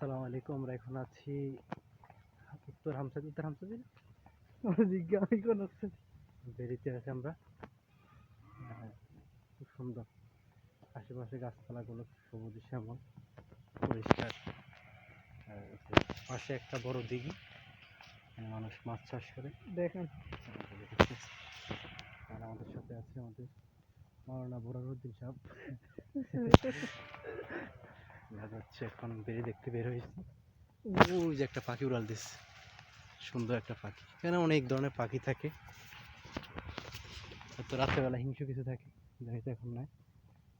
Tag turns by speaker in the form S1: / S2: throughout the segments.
S1: আলাইকুম আমরা এখন আছি উত্তর হামসাদি উত্তর হামসাদি জিজ্ঞাসা কোন বেরিতে আছি আমরা। হ্যাঁ, খুব সুন্দর। আশেপাশে গাছপালাগুলো সবুজ শ্যামল পরিষ্কার। আর পাশে একটা বড় দিঘি। মানুষ মাছ চাষ করে।
S2: দেখেন।
S1: আর আমাদের সাথে আছে আমাদের মাওলানা বোরানুদ্দিন সাহেব। দেখা যাচ্ছে এখন বেরিয়ে দেখতে বের হয়েছি। ওই যে একটা পাখি উড়াল দিচ্ছে সুন্দর একটা পাখি। এখানে অনেক ধরনের পাখি থাকে। তো রাত্রেবেলা হিংস্র কিছু থাকে। যাই তো এখন নাই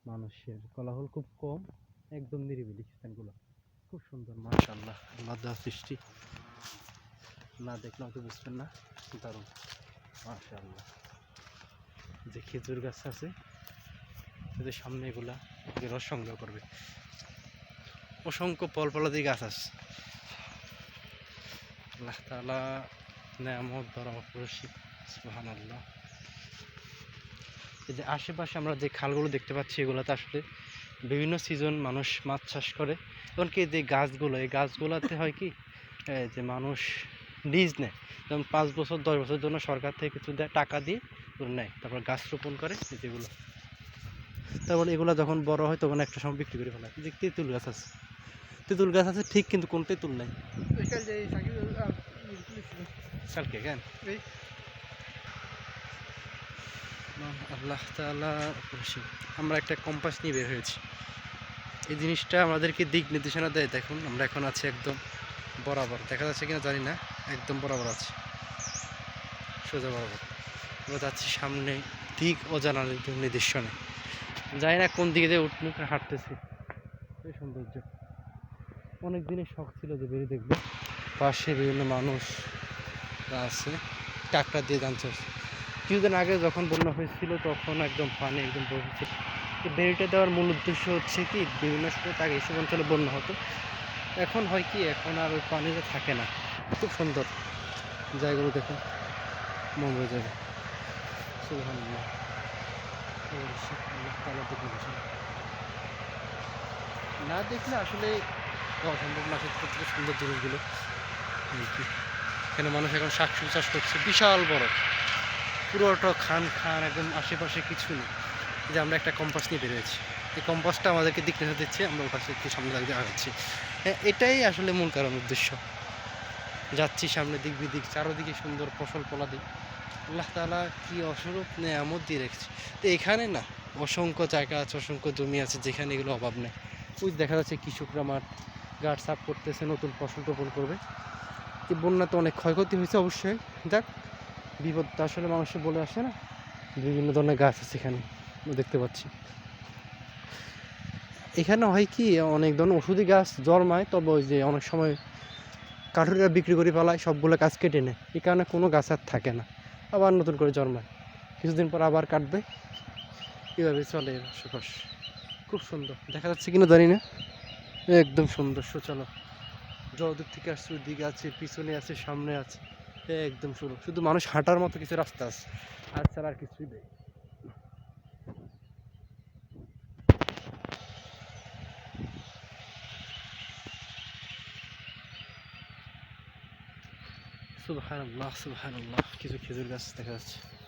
S1: মানুষের কোলাহল খুব কম। একদম নিরিবিলি স্থানগুলো। খুব সুন্দর মাশাল্লাহ আল্লাহ দেওয়া সৃষ্টি। না দেখলে হয়তো বুঝবেন না। দারুণ। মাশাল্লাহ যে খেজুর গাছ আছে এদের সামনে এগুলা রস সংগ্রহ করবে। অসংখ্য ফল ফলাদি গাছ আছে। আল্লাহ তালা নেয়ামত সুহান আল্লাহ এই যে আশেপাশে আমরা যে খালগুলো দেখতে পাচ্ছি, এগুলোতে আসলে বিভিন্ন সিজন মানুষ মাছ চাষ করে। এমনকি যে গাছগুলো, এই গাছগুলোতে হয় কি যে মানুষ লিজ নেয়। যেমন পাঁচ বছর, দশ বছরের জন্য সরকার থেকে কিছু দেয়, টাকা দিয়ে নেয়। তারপর গাছ রোপণ করে যেগুলো। তারপর এগুলো যখন বড় হয়, তখন একটা সময় বিক্রি করে ফেলায় যে তেঁতুল গাছ আছে। তেঁতুল গাছ আছে ঠিক কিন্তু কোন তেঁতুল নাই?
S2: যে
S1: কালকে কেন? আল্লাহ তাআলা আমরা একটা কম্পাস নিয়ে বের হয়েছি। এই জিনিসটা আমাদেরকে দিক নির্দেশনা দেয় দেখুন আমরা এখন আছি একদম বরাবর। দেখা যাচ্ছে কিনা জানি না একদম বরাবর আছে। সোজা বরাবর। আমরা যাচ্ছি সামনে দিক অজানা নির্দেশনা। জানি না কোন দিকে দিয়ে উঠমুখ হাঁটতেছি। সৌন্দর্য। অনেক দিনের শখ ছিল যে বেরিয়ে দেখব। পাশে বিভিন্ন মানুষ আছে ট্রাক্টর দিয়ে যাচ্ছে কিছুদিন আগে যখন বন্যা হয়েছিল, তখন একদম পানি একদম বসেছিল বেরিটা দেওয়ার মূল উদ্দেশ্য হচ্ছে কি, বিভিন্ন সময় আগে এইসব অঞ্চলে বন্যা হতো। এখন হয় কি, এখন আর ওই পানিটা থাকে না, খুব সুন্দর। জায়গাগুলো দেখুন, মন হয়ে যাবে। না দেখলে আসলে অসম্ভব সত্যি সুন্দর জিনিসগুলো। এখানে মানুষ এখন শাক সবজি চাষ করছে? বিশাল বড়। পুরোটা খান খান, একদম আশেপাশে কিছু নেই। যে আমরা একটা কম্পাস নিয়ে বেরিয়েছি। এই কম্পাসটা আমাদেরকে দিক নির্দেশ দিচ্ছে, আমরা ওর পাশে একটু সামনে লাগিয়ে আগাচ্ছি। হ্যাঁ এটাই আসলে মূল কারণ উদ্দেশ্য। যাচ্ছি সামনে দিক বিদিক, চারোদিকে সুন্দর ফসল ফলা দিক আল্লাহ তালা কি অস্বরূপ নেয়ামত দিয়ে রেখেছে। তো এখানে না, অসংখ্য জায়গা আছে, অসংখ্য জমি আছে, যেখানে এগুলো অভাব নেই। ওই দেখা যাচ্ছে কৃষকরা মাঠ। গাছ সাফ করতেছে, নতুন ফসল রোপণ করবে। এই বন্যা তো অনেক ক্ষয়ক্ষতি হয়েছে অবশ্যই। যাক, বিপদ আসলে মানুষের বলে আসে না। বিভিন্ন ধরনের গাছ আছে এখানে দেখতে পাচ্ছি। এখানে হয় কি, অনেক ধরনের ওষুধি গাছ জন্মায়, তবে ওই যে অনেক সময় কাঠুরিরা বিক্রি করে ফেলায়, সবগুলো গাছ কেটে নেয়। এই কারণে কোনো গাছ আর থাকে না, আবার নতুন করে জন্মায়। কিছুদিন পর আবার কাটবে। এভাবে চলে আশেপাশ। খুব সুন্দর। দেখা যাচ্ছে কিনা জানি না। একদম সুন্দর সুচলো যতদূর থেকে আসছে, ওইদিকে আছে, পিছনে আছে, সামনে আছে। একদম শুরু শুধু মানুষ হাঁটার মতো কিছু রাস্তা আছে। আর ছাড়া আর কিছুই নেই। সুবহানাল্লাহ সুবহানাল্লাহ। কিছু খেজুর গাছ দেখা যাচ্ছে।